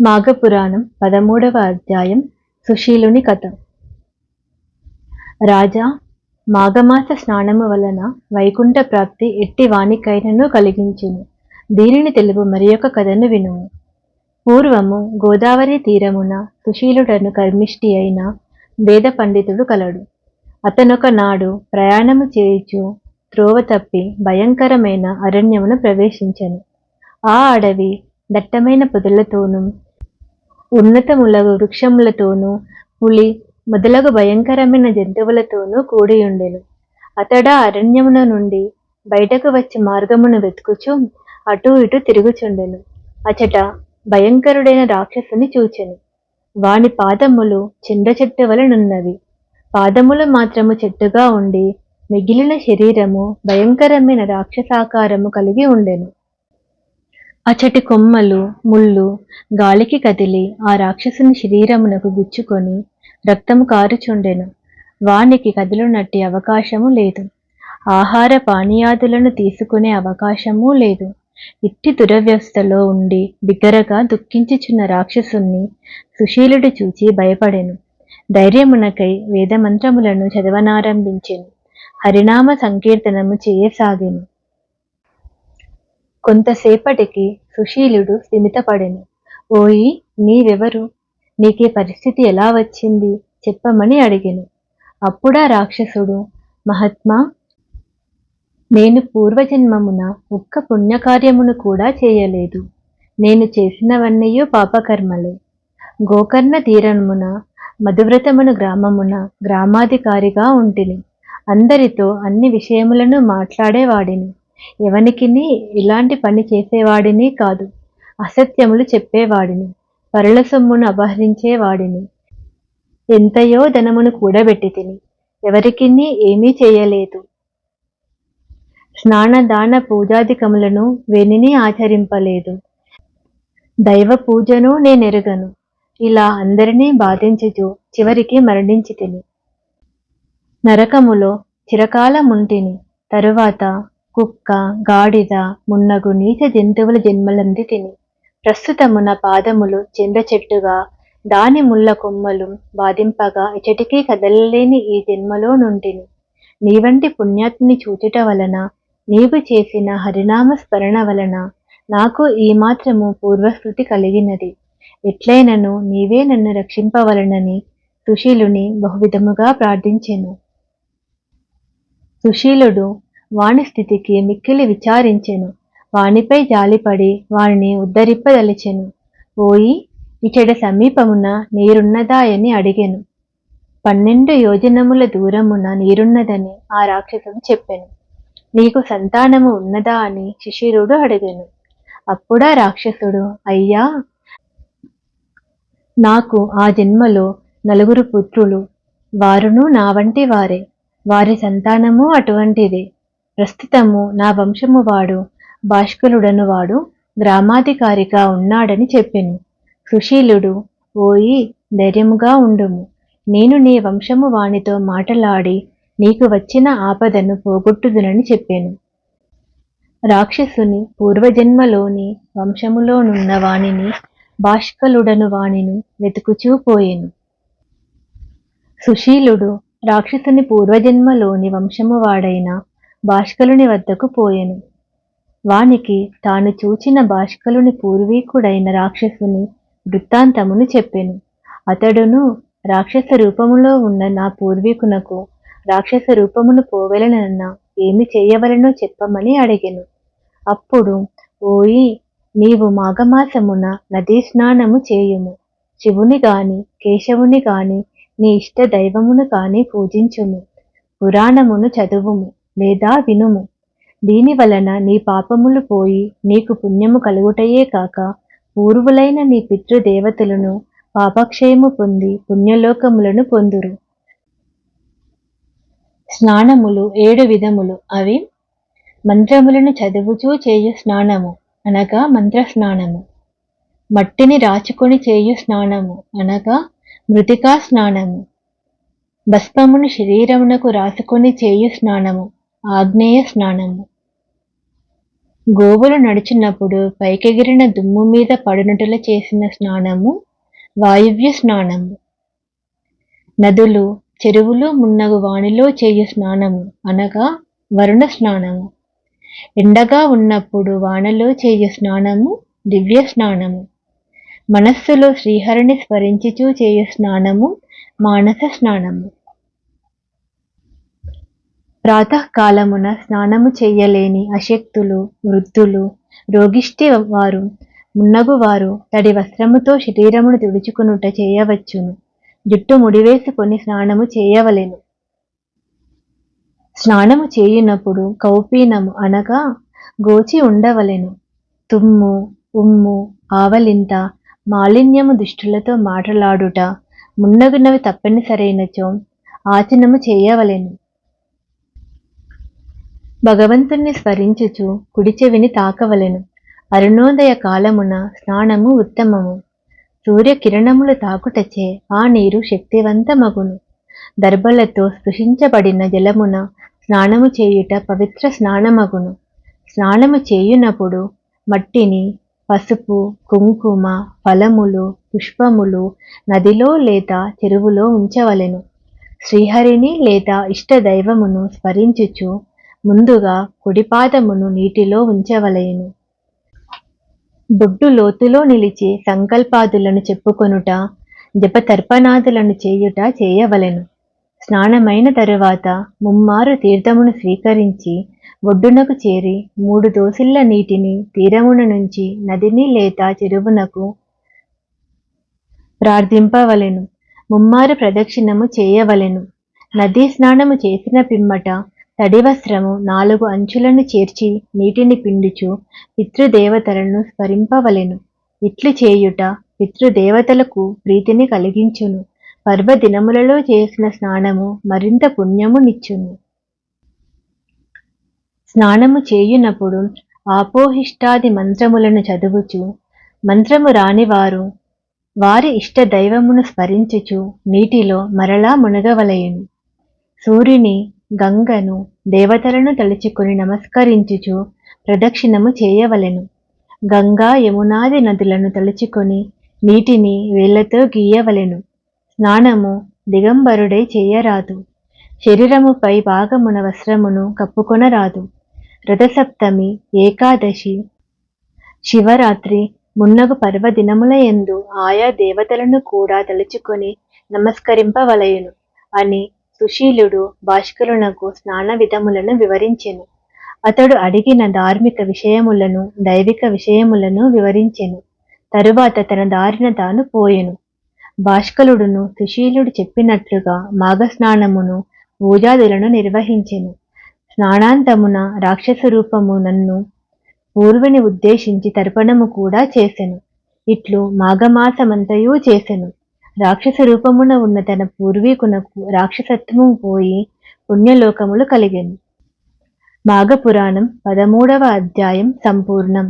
మాఘపురాణం పదమూడవ అధ్యాయం సుశీలుని కథ. రాజా మాఘమాస స్నానము వలన వైకుంఠ ప్రాప్తి ఎట్టి వానికైనను కలిగించును. దీనిని తెలుగు మరి కథను వినుము. పూర్వము గోదావరి తీరమున సుశీలుడను కర్మిష్టి అయిన వేద పండితుడు కలడు. అతనొక నాడు ప్రయాణము చేయుచు త్రోవ తప్పి భయంకరమైన అరణ్యమును ప్రవేశించను. ఆ అడవి దట్టమైన పొదలతోనూ ఉన్నతముల వృక్షములతోనూ పులి మొదలగు భయంకరమైన జంతువులతోనూ కూడియుండెను. అతడా అరణ్యమున నుండి బయటకు వచ్చి మార్గమును వెతుకుచు అటూ ఇటూ తిరుగుచుండెను. అచట భయంకరుడైన రాక్షసుని చూచెను. వాని పాదములు చిండ చెట్టు వలనున్నవి పాదములు మాత్రము చెట్టుగా ఉండి మిగిలిన శరీరము భయంకరమైన రాక్షసాకారము కలిగి ఉండెను. అచటి కొమ్మలు ముళ్ళు గాలికి కదిలి ఆ రాక్షసుని శరీరమునకు గుచ్చుకొని రక్తము కారుచుండెను. వానికి కదులునట్టి అవకాశము లేదు. ఆహార పానీయాదులను తీసుకునే అవకాశమూ లేదు. ఇట్టి దురవ్యవస్థలో ఉండి బిగ్గరగా దుఃఖించుచున్న రాక్షసుని సుశీలుడు చూచి భయపడెను. ధైర్యమునకై వేదమంత్రములను చదవనారంభించెను. హరినామ సంకీర్తనము చేయసాగెను. కొంతసేపటికి సుశీలుడు స్థిమితపడెను. ఓయి నీవెవరు? నీకే పరిస్థితి ఎలా వచ్చింది? చెప్పమని అడిగెను. అప్పుడా రాక్షసుడు మహాత్మా? నేను పూర్వజన్మమున ఒక్క పుణ్యకార్యమును కూడా చేయలేదు. నేను చేసినవన్నయూ పాపకర్మలే. గోకర్ణ తీరమున మధువ్రతమును గ్రామమున గ్రామాధికారిగా ఉంటిని. అందరితో అన్ని విషయములను మాట్లాడేవాడిని. ఎవనికిని ఇలాంటి పని చేసేవాడిని కాదు. అసత్యములు చెప్పేవాడిని. పరుల సొమ్మును అపహరించేవాడిని. ఎంతయో ధనమును కూడబెట్టి తిని ఎవరికిని ఏమీ చేయలేదు. స్నానదాన పూజాధికములను వెనిని ఆచరింపలేదు. దైవ పూజను నేనెరుగను. ఇలా అందరినీ బాధించుచు చివరికి మరణించి తిని నరకములో చిరకాలముంటిని. తరువాత కుక్క గాడిద మున్నగు నీచ జంతువుల జన్మలంది తిని ప్రస్తుతము నా పాదములు చెంద చెట్టుగా దాని ముళ్ళ కొమ్మలు బాధింపగా ఇచటికీ కదలలేని ఈ జన్మలో నుండిని నీవంటి పుణ్యాత్ని చూచుట వలన నీవు చేసిన హరినామ స్మరణ వలన నాకు ఈ మాత్రము పూర్వస్మృతి కలిగినది. ఎట్లైనను నీవే నన్ను రక్షింపవలనని సుశీలుని బహువిధముగా ప్రార్థించెను. సుశీలుడు వాణి స్థితికి మిక్కిలి విచారించెను. వానిపై జాలిపడి వానిని ఉద్ధరింపదలిచెను. ఓయి ఇచడ సమీపమున నీరున్నదాయని అడిగెను. పన్నెండు యోజనముల దూరమున నీరున్నదని ఆ రాక్షసుడు చెప్పెను. నీకు సంతానము ఉన్నదా అని శిశిరుడు అడిగాను. అప్పుడా రాక్షసుడు అయ్యా! నాకు ఆ జన్మలో నలుగురు పుత్రులు. వారును నా వంటి వారే. వారి సంతానము అటువంటిదే. ప్రస్తుతము నా వంశము వాడు భాష్కలుడను వాడు గ్రామాధికారిగా ఉన్నాడని చెప్పెను. సుశీలుడు ఓయి ధైర్యముగా ఉండుము. నేను నీ వంశము వానితో మాటలాడి నీకు వచ్చిన ఆపదను పోగొట్టుదునని చెప్పాను. రాక్షసుని పూర్వజన్మలోని వంశములోనున్న వానిని భాష్కలుడను వానిని వెతుకుచూ పోయెను. సుశీలుడు రాక్షసుని పూర్వజన్మలోని వంశము వాడైన భాష్కలుని వద్దకు పోయెను. వానికి తాను చూచిన భాష్కలుని పూర్వీకుడైన రాక్షసుని వృత్తాంతమును చెప్పెను. అతడును రాక్షస రూపములో ఉన్న నా పూర్వీకునకు రాక్షస రూపమును పోవెలనన్న ఏమి చేయవలనో చెప్పమని అడిగెను. అప్పుడు ఓయి నీవు మాఘమాసమున నదీ స్నానము చేయుము. శివుని గాని కేశవుని గాని నీ ఇష్ట దైవమును కాని పూజించుము. పురాణమును చదువుము. లేదా వినుము. దీని వలన నీ పాపములు పోయి నీకు పుణ్యము కలుగుటయే కాక పూర్వులైన నీ పితృదేవతలను పాపక్షయము పొంది పుణ్యలోకములను పొందురు. స్నానములు ఏడు విధములు. అవి మంత్రములను చదువుచూ చేయు స్నానము అనగా మంత్ర స్నానము మట్టిని రాచుకొని చేయు స్నానము అనగా మృతికా స్నానము. భస్మమును శరీరమునకు రాసుకొని చేయు స్నానము. ఆగ్నేయ స్నానము. గోవులు నడిచినప్పుడు పైకెగిరిన దుమ్ము మీద పడునటుల చేసిన స్నానము వాయువ్య స్నానము. నదులు చెరువులు మున్నగు వాణిలో చేయు స్నానము అనగా వరుణ స్నానము. ఎండగా ఉన్నప్పుడు వానలో చేయు స్నానము దివ్య స్నానము. మనస్సులో శ్రీహరిని స్మరించుచూ చేయు స్నానము మానస స్నానము. ప్రాతకాలమున స్నానము చెయ్యలేని అశక్తులు వృద్ధులు రోగిష్టి వారు మున్నగు వారు తడి వస్త్రముతో శరీరమును తుడుచుకునుట చేయవచ్చును. జుట్టు ముడివేసుకొని స్నానము చేయవలెను. స్నానము చేయునప్పుడు కౌపీనము అనగా గోచి ఉండవలెను. తుమ్ము ఉమ్ము ఆవలింత మాలిన్యము దుష్టులతో మాటలాడుట మున్నగునవి తప్పనిసరైనచో ఆచనము చేయవలెను. భగవంతుణ్ణి స్మరించుచు కుడి చెవిని తాకవలెను. అరుణోదయ కాలమున స్నానము ఉత్తమము. సూర్య కిరణములు తాకుటచే ఆ నీరు శక్తివంతమగును. దర్భలతో స్పృశించబడిన జలమున స్నానము చేయుట పవిత్ర స్నానమగును. స్నానము చేయునప్పుడు మట్టిని పసుపు కుంకుమ ఫలములు పుష్పములు నదిలో లేదా చెరువులో ఉంచవలెను. శ్రీహరిని లేదా ఇష్ట దైవమును స్మరించుచు ముందుగా కుడిపాదమును నీటిలో ఉంచవలెను. బొడ్డు లోతులో నిలిచి సంకల్పాదులను చెప్పుకొనుట జపతర్పణాదులను చేయుట చేయవలెను. స్నానమైన తరువాత ముమ్మారు తీర్థమును స్వీకరించి ఒడ్డునకు చేరి మూడు దోసిళ్ళ నీటిని తీరమున నుంచి నదిని లేత చెరువునకు ప్రార్థింపవలెను. ముమ్మారు ప్రదక్షిణము చేయవలెను. నదీ స్నానము చేసిన పిమ్మట తడివస్త్రము నాలుగు అంచులను చేర్చి నీటిని పిండుచు పితృదేవతలను స్మరింపవలెను. ఇట్లు చేయుట పితృదేవతలకు ప్రీతిని కలిగించును. పర్వదినములలో చేసిన స్నానము మరింత పుణ్యము నిచ్చును స్నానము చేయునప్పుడు ఆపోహిష్టాది మంత్రములను చదువుచు మంత్రము రానివారు వారి ఇష్ట దైవమును స్మరించుచు నీటిలో మరలా మునగవలయును సూర్యుని గంగను దేవతలను తలుచుకుని నమస్కరించుచు ప్రదక్షిణము చేయవలెను. గంగా యమునాది నదులను తలుచుకొని నీటిని వేళ్ళతో గీయవలెను. స్నానము దిగంబరుడై చేయరాదు. శరీరముపై భాగమున వస్త్రమును కప్పుకొనరాదు. రథసప్తమి ఏకాదశి శివరాత్రి మున్నగు పర్వదినముల యందు ఆయా దేవతలను కూడా తలుచుకొని నమస్కరింపవలయును అని సుశీలుడు భాష్కరునకు స్నాన విధములను వివరించెను. అతడు అడిగిన ధార్మిక విషయములను దైవిక విషయములను వివరించెను. తరువాత తన దారిన తాను పోయెను. భాష్కలుడును సుశీలుడు చెప్పినట్లుగా మాఘస్నానమును పూజాదులను నిర్వహించెను. స్నానాంతమున రాక్షస రూపము నన్ను పూర్విని ఉద్దేశించి తర్పణము కూడా చేసెను. ఇట్లు మాఘమాసమంతయూ చేసెను. రాక్షస రూపమున ఉన్న తన పూర్వీకునకు రాక్షసత్వము పోయి పుణ్యలోకములు కలిగింది మాఘపురాణం పదమూడవ అధ్యాయం సంపూర్ణం.